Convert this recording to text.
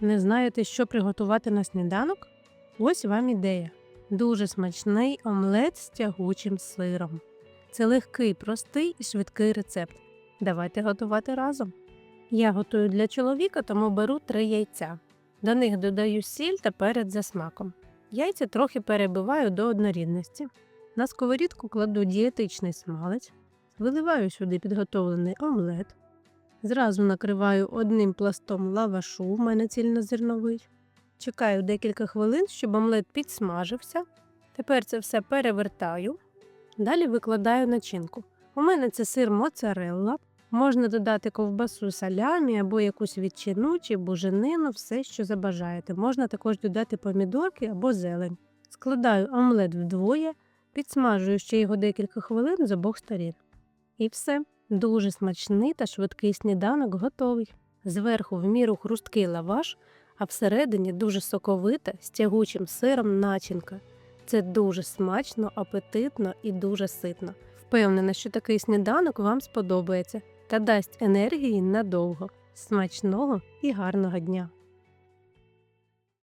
Не знаєте, що приготувати на сніданок? Ось вам ідея. Дуже смачний омлет з тягучим сиром. Це легкий, простий і швидкий рецепт. Давайте готувати разом. Я готую для чоловіка, тому беру три яйця. До них додаю сіль та перець за смаком. Яйця трохи перебиваю до однорідності. На сковорідку кладу дієтичний смалець, виливаю сюди підготовлений омлет. Зразу накриваю одним пластом лавашу, в мене цільнозерновий. Чекаю декілька хвилин, щоб омлет підсмажився. Тепер це все перевертаю. Далі викладаю начинку. У мене це сир моцарелла. Можна додати ковбасу салямі або якусь відчину чи буженину, все, що забажаєте. Можна також додати помідорки або зелень. Складаю омлет вдвоє, підсмажую ще його декілька хвилин з обох сторін. І все. Дуже смачний та швидкий сніданок готовий. Зверху в міру хрусткий лаваш, а всередині дуже соковита з тягучим сиром начинка. Це дуже смачно, апетитно і дуже ситно. Впевнена, що такий сніданок вам сподобається та дасть енергії надовго. Смачного і гарного дня!